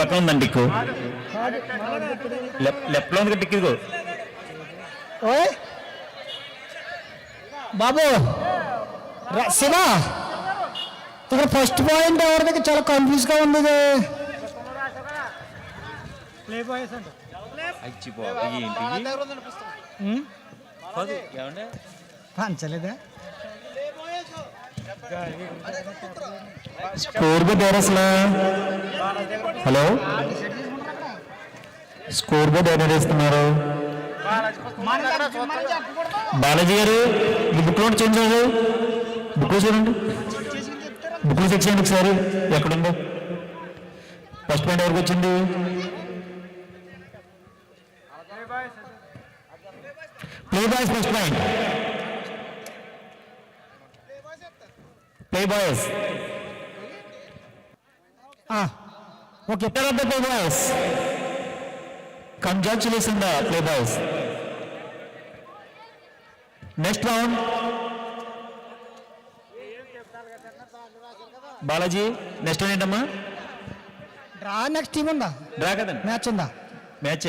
పక్కన ఉందండి టిక్కు లెఫ్ట్ లెఫ్ట్లో ఉంది టిక్ ఇదిగో. ఓయ్. బాబు శివ. ఇక్కడ ఫస్ట్ పాయింట్ ఎవరికి చాలా కన్ఫ్యూజ్గా ఉంది పంచలేదా? Score board hello? Score board ఎవరు ఇస్తున్నారు బాలాజీ గారు మీ బుక్లో చేంజ్ అవ్వదు బుక్ చూడండి. బుక్లో చెక్ చేయండి ఒకసారి. ఎక్కడుందో? ఫస్ట్ పాయింట్ ఎవరికి వచ్చింది? Play boys first point play boys okay Pair of the play boys. Congratulations, the play boys. Next round. Balaji next round ఏంటమ్మా? డ్రా నెక్స్ట్ టీం ఉందా? డ్రా కదండి. మ్యాచ్ ఉందా? మ్యాచ్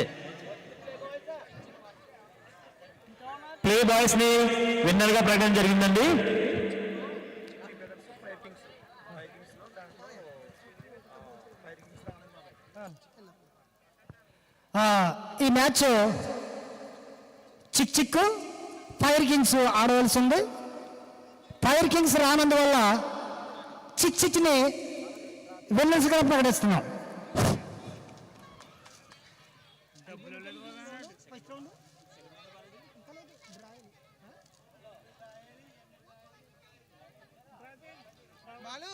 ప్లే బాయ్స్ని విన్నర్గా ప్రకటన జరిగిందండి. ఈ match chick chick fire kings ఆడవలసి ఉంది ఫైర్ కింగ్స్ రానందువల్ల చిక్ చిక్ని విన్నర్స్గా ప్రకటిస్తున్నాం ఆ?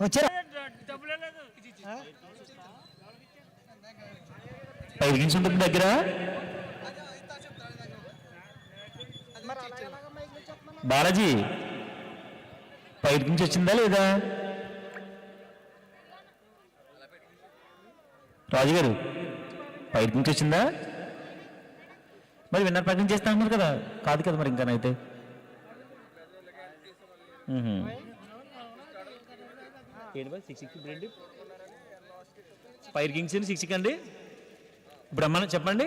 వచ్చారా ఫైవ్ ఉంటుంది దగ్గర బాలాజీ బయట నుంచి వచ్చిందా లేదా? రాజుగారు గారు ఫైవ్ వచ్చిందా? మరి విన్నర్ ప్రకటన చేస్తా అంటున్నారు కదా. కాదు కదా మరి ఇంకానైతే ఏంటి boy six six Brent? Fire kings six అండి? ఇప్పుడు అమ్మని చెప్పండి.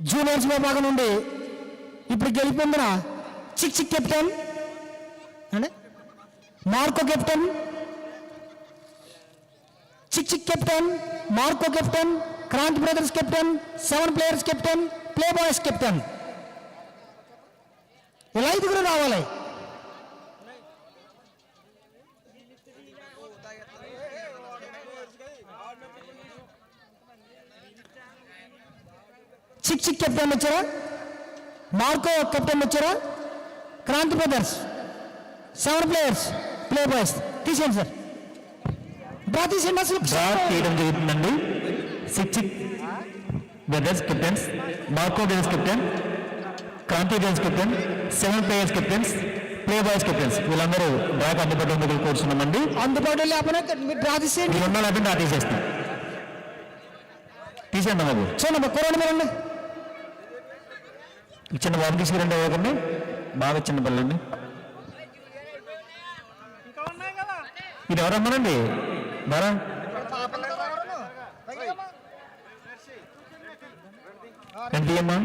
జూనియర్స్ విభాగం నుండి ఇప్పుడు గెలిపొందిన చిక్ చిక్ కెప్టెన్ అంటే Marco captain. Chick chick captain Marco captain Kranthi brothers captain seven players captain play boys captain. ఇలా ఐదుగురు రావాలి. చిక్ చిక్ కెప్టెన్ వచ్చారా? మార్కో కెప్టెన్ వచ్చారా? Kranthi brothers seven players play boys తీసేయండి సార్. డ్రా తీసేయండి అసలు చేయడం జరుగుతుందండి six brothers captains Marco brothers captain Kranthi brothers captain seven players captains play boys captains. వీళ్ళందరూ డ్రాక్ అందుబాటులో కూర్చున్నామండి. అందుబాటులో లేకపోతే మీరు డ్రా తీసేయండి. మీరు ఉన్న లేకపోతే డ్రా తీసేస్తాం. తీసేయండి బాబు. చూడండి మా కుర్రాడు మీరండి చిన్న బాబు తీసుకురండి ఒకరిని బాగా చిన్న పిల్లండి. ఇది ఎవరు అమ్మారండి? బారా? ఎంత అమ్మా?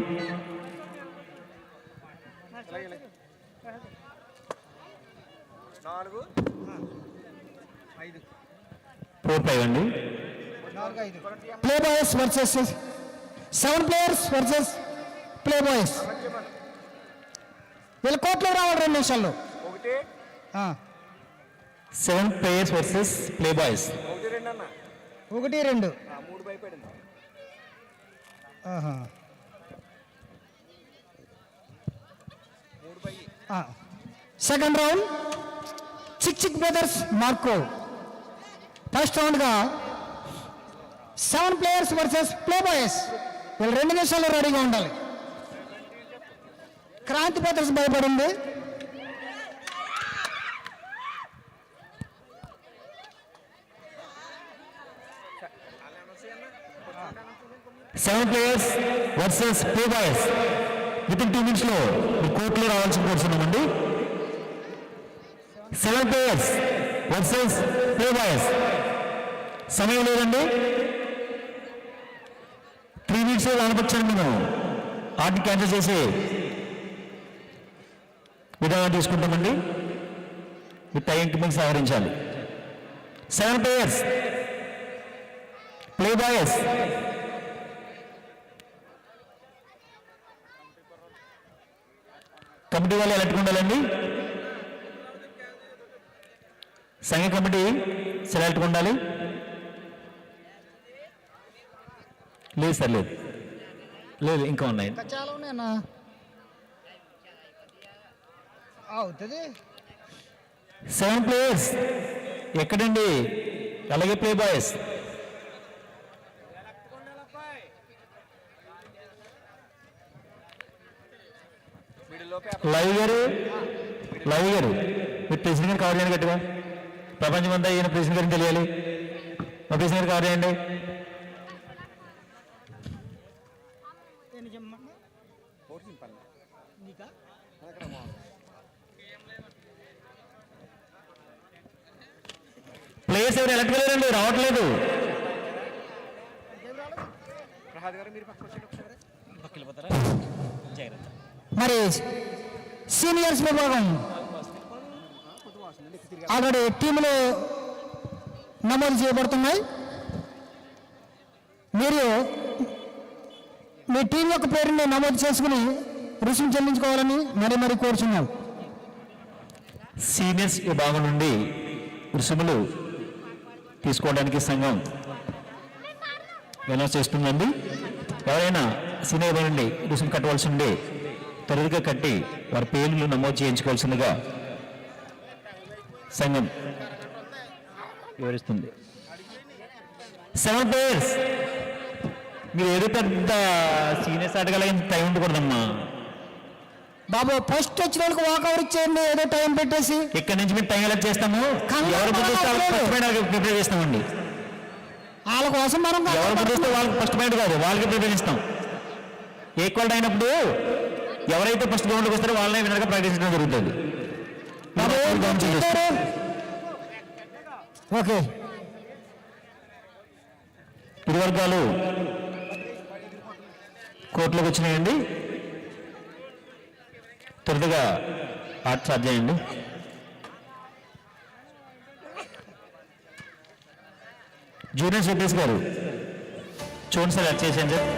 నాలుగు. ఐదు ఫోర్ ఫైవ్ అండి play boys versus seven players versus play boys వీళ్ళ కోర్టులో రావాలి రెండు నిమిషాల్లో ఒకటి. ఆ, seven players versus play boys ఒకటి రెండు. Second round. Chick chick brothers Marco. First రౌండ్గా seven players versus play boys వీళ్ళు రెండు నిమిషాల్లో రెడీగా ఉండాలి. క్రాంతి బ్రదర్స్ భయపడింది. Seven players versus two boys with in two మినిట్స్లో కోర్టులో రావాల్సిన కోరుతున్నామండి seven players versus two boys సమయం లేదండి. త్రీ మినిట్స్ కనపచ్చాను మేము ఆర్డర్ క్యాన్సిల్ చేసి విధానం తీసుకుంటామండి? ఈ టైంకి మీకు సహకరించాలి. Seven players play boys committee వాళ్ళు ఎలక్ట్ ఉండాలండి. సంఘ కమిటీ సెలెక్ట్ ఉండాలి. లేదు సార్ లేదు. లేదు ఇంకా ఉన్నాయి. చాలా ఉన్నాయన్నా. అవుతుంది. సెవెన్ ప్లేయర్స్ ఎక్కడండి? అలాగే ప్లే బాయ్స్ లైవ్ గారు? లైవ్ గారు. మీరు ప్రెసిడెంట్ గారు కవర్ చేయండి గట్టిగా ప్రపంచం అంతా ఈయన ప్రెసిడెంట్ గారిని తెలియాలి. మా ప్రెసిడెంట్ గారు కవర్ చేయండి ఫోర్ ప్లేయర్స్ ఎవరు ఎలక్ట్ లేరండి రావట్లేదు. మరి సీనియర్స్ విభాగం ఆల్రెడీ టీంలో నమోదు చేయబడుతున్నాయి మీరు మీ టీం యొక్క పేరుని నమోదు చేసుకుని రుసుము చెల్లించుకోవాలని మరీ మరీ కోరుచున్నాం. సీనియర్స్ విభాగం నుండి రుసుములు తీసుకోవడానికి సంఘం. అనౌన్స్ చేస్తుందండి? ఎవరైనా సీనియర్ నుండి రుసుము కట్టవలసి ఉండే త్వరగా కట్టి వారి పేర్లు నమోదు చేయించుకోవాల్సిందిగా సంఘం వివరిస్తుంది. సెవెన్ ప్లేయర్స్ మీరు ఏదో పెద్ద సీనియర్స్ ఆటగాళ్ళ టైం ఉండకూడదమ్మా. బాబు ఫస్ట్ వచ్చిన వాళ్ళకి వాకౌట్ ఇచ్చేయండి ఏదో టైం పెట్టేసి. ఇక్కడ నుంచి మేము టైం ఎలా చేస్తాము. ఎవరు ప్రిపేర్ చేస్తామండి. వాళ్ళ కోసం మనం ఎవరు వాళ్ళకి ఫస్ట్ పాయింట్ కాదు వాళ్ళకి ప్రిపేర్ చేస్తాం. ఈక్వల్ అయినప్పుడు ఎవరైతే ఫస్ట్ గ్రౌండ్కి వస్తారో వాళ్ళనే వినర్గా ప్రాక్టీస్ చేయడం జరుగుతుంది? ఓకే. ఇరు వర్గాలు కోర్టులోకి వచ్చినాయండి. త్వరగా ఆట స్టార్ట్ చేయండి. జూనియర్ సతీష్ గారు చూడండి సార్ అది చేసేయండి సార్.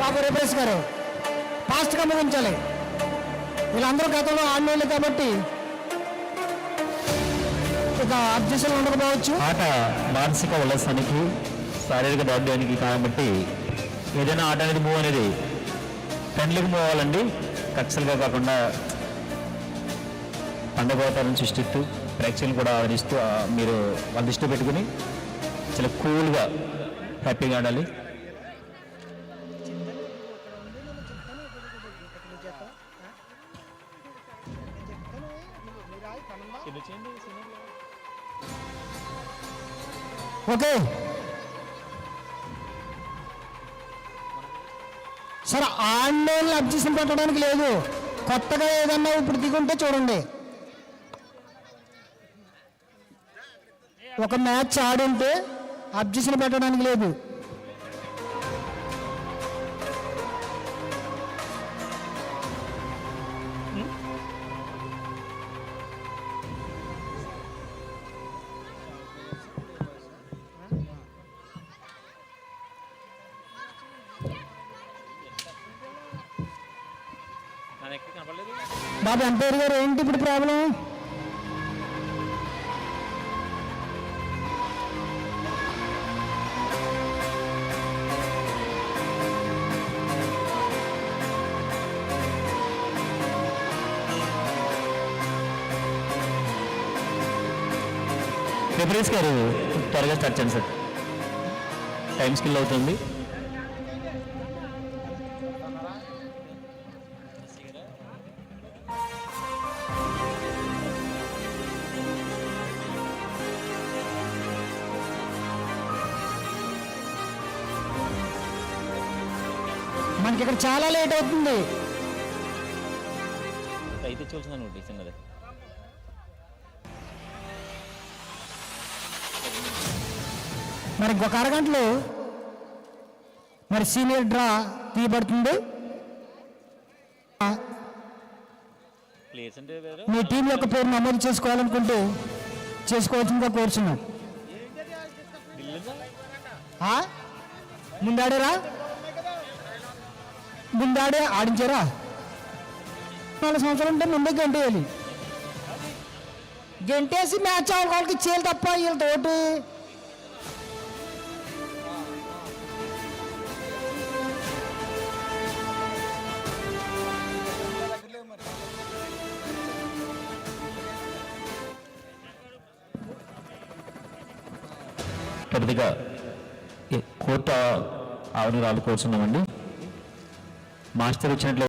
బాబు రేపేష్ గారు ఫాస్ట్గా ముగించాలి. వీళ్ళందరూ గతంలో ఆడినోళ్ళు కాబట్టి ఇక అబ్జెక్షన్ ఉండకపోవచ్చు. ఆట మానసిక ఉల్లాసానికి శారీరక దాడ్యానికి కాబట్టి ఏదైనా ఆట అనేది మూవ్ అనేది ఫ్రెండ్లీగా మూవ్ అవ్వాలండి. కక్షలుగా కాకుండా పండగ వాతావరణం సృష్టిస్తూ ప్రేక్షకులను కూడా ఆదరిస్తూ మీరు వాళ్ళ దృష్టి పెట్టుకుని చాలా కూల్గా హ్యాపీగా ఆడాలి ఓకే సరే ఆన్లైన్లో అబ్జెక్షన్ పెట్టడానికి లేదు. కొత్తగా ఏదన్నా ఇప్పుడు దిగుంటే చూడండి. ఒక మ్యాచ్ ఆడుంటే అబ్జెక్షన్ పెట్టడానికి లేదు. బాబు ఎంపైర్ గారు? ఏంటి ఇప్పుడు ప్రాబ్లం? రెఫరీస్ గారు త్వరగా స్టార్ట్ చేయండి సార్. టైం స్కిల్ అవుతుంది. మనకి ఇక్కడ చాలా లేట్ అవుతుంది. అయితే ఒకటి చిన్నది మరి ఇంకొక అరగంటలో మరి సీనియర్ డ్రా తీయబడుతుంది. మీ టీం యొక్క పేరు నమోదు చేసుకోవాలనుకుంటూ చేసుకోవాల్సిందిగా కోరుచున్నాం. ఆ? ముందాడారా? ముందాడే ఆడించారా? నాలుగు సంవత్సరాలు ఉంటే ముందే గంటేయాలి. గంటేసి మ్యాచ్ అవ్వాలి వాళ్ళకి తప్ప వీళ్ళతోటి కొద్దిగా కోర్టు ఆవరణ రాళ్ళు కోరుచున్నామండి మాస్టర్ వచ్చినట్లు